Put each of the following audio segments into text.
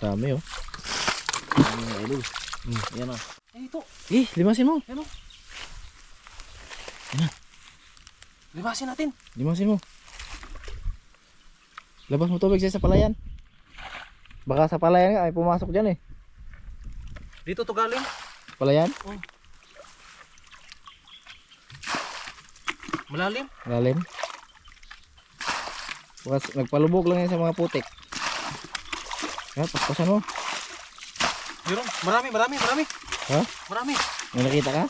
Dami oh. Ano mga idol? Mm. Yan o. Eh, ito. Eh, limasin mo. Yan o. Yan na. Limasin natin. Limasin mo. Labas mo tubig siya sa palayan. Baka sa palayan nga ay pumasok dyan eh. Dito to galing. Palayan? Malalim. Lalim. Baka s- nagpalubog lang yan sa mga putik. Ha, paspasan mo. Meron. Marami, marami, marami. Ha? Marami. May nakita ka?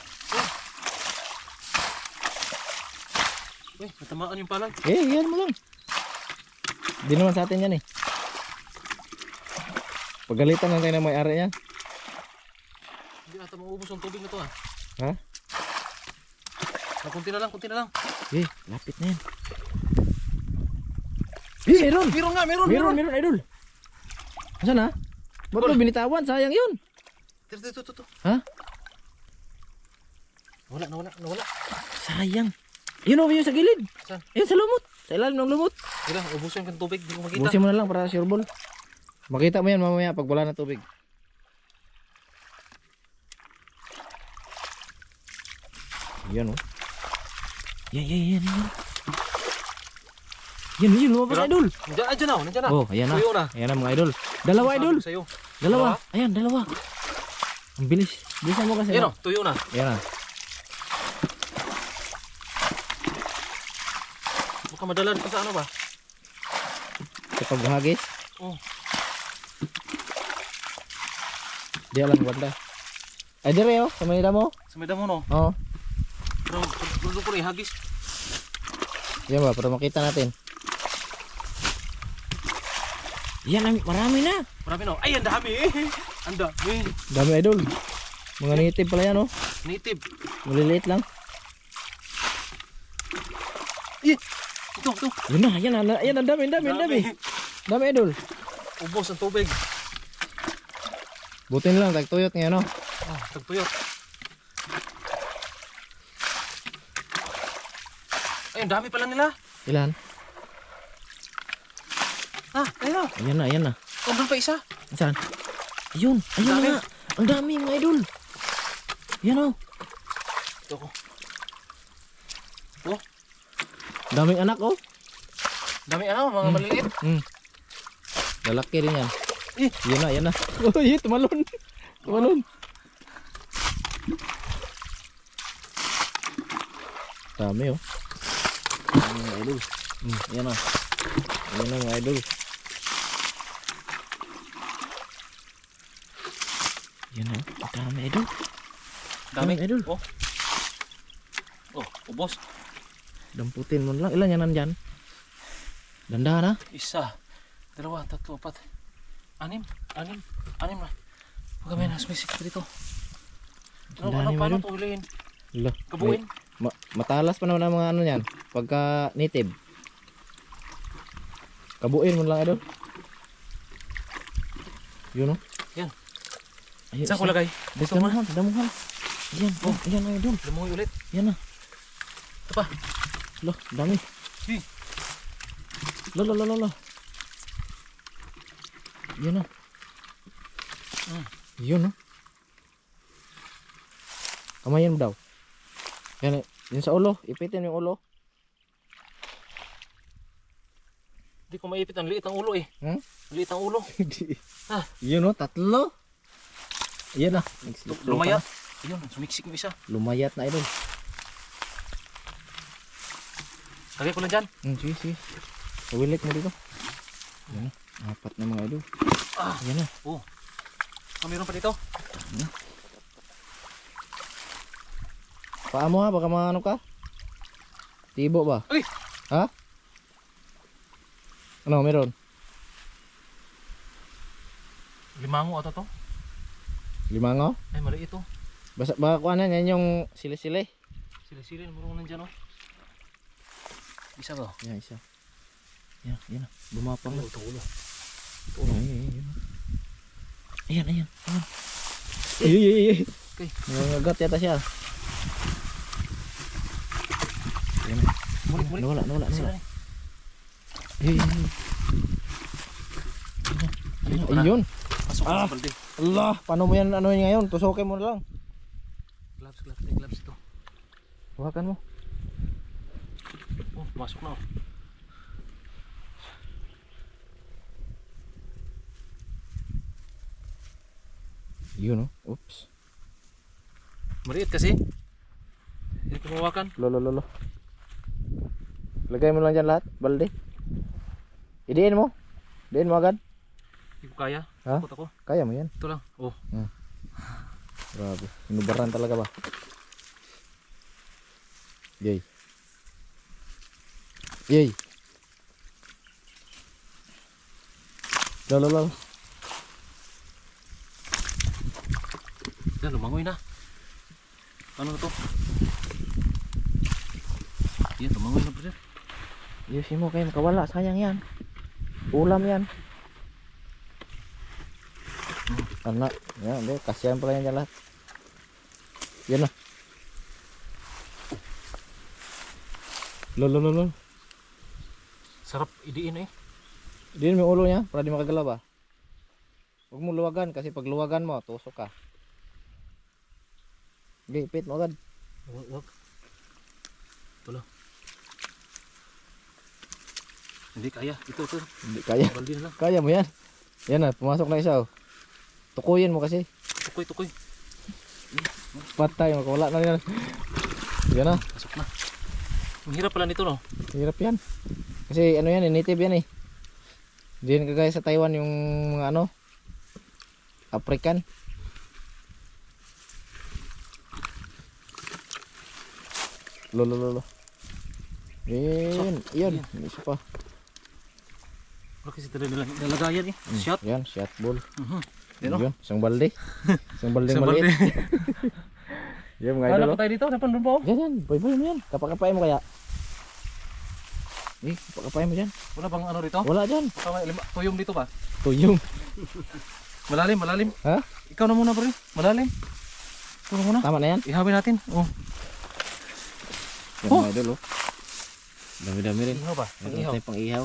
Uy, natamaan yung palay. Eh, yan mo lang. Di naman sa atin yan eh. Pagalitan lang tayo ng may-ari yan. Hindi ata maubos ang tubig na to ah. Ha? Ah, kunti na lang, kunti na lang. Eh, lapit na yan. Eh, meron! Meron nga, meron, Meron, meron, idol. Asan na? Ba't mo binitawan? Sayang yun. Dito, dito, dito. Ha? Nawala, nawala, nawala. Sayang. Yun o, yun sa gilid. Saan? Yun sa lumot. Sa ilalim ng lumot. Kailan, ubusin ko yung tubig. Hindi ko makita. Busin mo na lang para sure ball. Makita mo yan mamaya pag wala na tubig. Yan o. Yan, yan, yan, yan. Yan, yan, lumabas Meron? idol. Nandiyan, nandiyan na, nandiyan na. Oh, ayan na. Tuyo na. Ayan na mga idol. Dalawa idol. Sa'yo. Dalawa. Ayan, dalawa. Ang bilis. Bilisan mo kasi. Ayan o, tuyo na. Ayan na. Baka madalan pa sa ano ba? Sa paghagis. Oh. Di alam banda. Ay, dire oh. Sa Manila mo. Sa may damo no. Oo. Pero, gusto ko rin, hagis. Yan ba, para makita natin. Yan, ang- marami na. Marami no. Ay, ang dami eh. Ang dami. Dami idol. Mga native pala yan, oh. Native. Maliliit lang. Eh, ito, ito. Yun na, yan na. Yan, ang dami, ang dami, ang dami. Dami idol. Ubos ang tubig. Buti na lang, tagtuyot ngayon, oh. Oh, tagtuyot. Ay, ang dami pala nila. Ilan? Ah, ayun. Ayan na, ayan na. Oh, doon pa isa. Saan? Ayun, ayun Dami. na nga. Ang dami mga idol. Yan, oh. Ito ko. Daming anak, oh. Dami ano, mga maliliit. Hmm. Lalaki rin yan. Eh. Yan na, yan na. Oh, yeah, tumalon. Tumalon. Dami, oh. Ano mga idol? Hmm, yan na. Yan na mga idol. Yan na. Ang dami, idol. Dami. Idol. Oh. Oh, ubos. Damputin mo lang. Ilan yan nandyan? Dandahan na. Isa, dalawa, tatlo, apat. Anim, anim, anim na. Pag kami nasmisik pa dito. Ano, ano, paano ito hulihin? Hala, Kabuin? may- ma- matalas pa naman ang mga ano yan. Pagka native. Kabuin mo lang, idol. Yun, oh. Yan. Ayun, Saan ko lagay? Dito damuhan, damuhan. Yan, oh, yan na, idol. Lumungoy ulit. Yan na. Ito pa. Lo, dami. Hi. Lo, lo, lo, lo, lo. Yan na. Mm. Yun, oh. Kamayan mo daw. Yan, eh. yun sa ulo. Ipitin yung ulo. Hindi ko maipit ang liit ang ulo eh. Hmm? Liit ang ulo. Ah. Yun, oh, tatlo. Yan na. Lumayat. Ayun, sumiksik yung isa. Lumayat na, idol. Lagay ko na dyan. Hmm, sige, sige. Pawilit mo dito. Yan na. Apat na mga idol. Ah. Yan na. Oh. Ah, meron pa dito. Paa mo ha, baka maano ka. Tibo ba? Ay! Ha? Ano, meron? Limango ata to. Limango? Ay, mali ito. Basta, baka kuha na, yan yung sili-sili. Sila-sila, marunong nandyan oh. Isa ba? Yan, isa. Yan, yan. Bumapang na. Ito ulo. Ayan, ayan, ayan. Ayan, ayan. Ay, ay, ay, ay. Okay. Nangangagat yata siya. Ayan. Nawala, nawala, nawala. ni. Ay, ay, ay. Dito ka na. Ayun. Pasok Ah. sa balde. Allah, paano mo yan ano yun ngayon? Tusukin mo na lang. Gloves, gloves, may gloves ito. Hawakan mo. Oh, masok na oh. Yun oh. Oops. Maliit kasi. Hindi ko mawakan. Lolo, lolo. Lagay mo lang dyan lahat, balde. Idiin mo. Idiin mo agad. Hindi ko kaya. Ha? Takot ako. Kaya mo yan. Ito lang. Oh. Grabe. Inubaran talaga ba? Yay. Yay. Lolo, lolo. Yan, lumangoy na. Ano to? Yan, lumangoy na brother. Ayusin mo kayo makawala. Sayang yan. Ulam yan. Anak. Yan, hindi. Kasiyan pala yan dyan lahat. Yan na. Lolo, lolo. Sarap idiin eh. Diyan mo yung ulo niya para di makagalaw ba? Huwag mo luwagan kasi pag luwagan mo, tusok ka. Okay, pit mo agad. Wag, wag. Ito lang. Hindi kaya. Ito, ito. Hindi kaya. Baldi na lang. Kaya mo yan. Yan na, pumasok na isa oh. Tukuyin mo kasi. Tukoy, tukoy. Patay, makawala na yan. Yan na, Pasok na. Ang hirap pala nito no. hirap yan. Kasi ano yan, eh, native yan eh. Hindi yan kagaya sa Taiwan yung mga ano, African. Lolo, lolo. Yan, yan. Isa pa. Wala kasi talaga nilang nalagayan eh. Mm, Shot. Yan, shot ball. Mhm. Yan o. Yun, isang balde. Isang balde maliit. Yan mga Ano idol. pa tayo dito? Napan doon oh. Yan, yan. Boy-boy mo yan. Kapakapain mo kaya. Eh, kapakapain mo dyan. Wala bang ano dito? Wala dyan. Tuyong dito ba? Tuyong. Malalim, malalim. Ha? Ikaw na muna pre. Malalim. Ikaw na muna. Tama na yan. Ihawin natin. Oh. Yan Oh. mga idol oh. Dami-dami rin. Ihaw ba? Meron Ihaw. tayong pang ihaw.